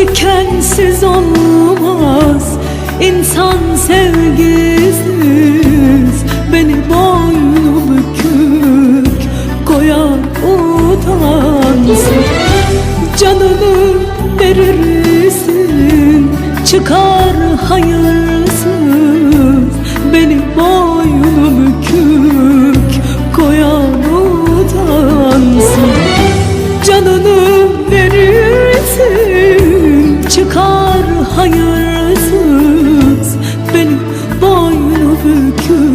dikensiz olmaz. İnsan sevgisiz Beni boynu bükük Koyar utansın. Canını verirsin Çıkar hayırsız yükü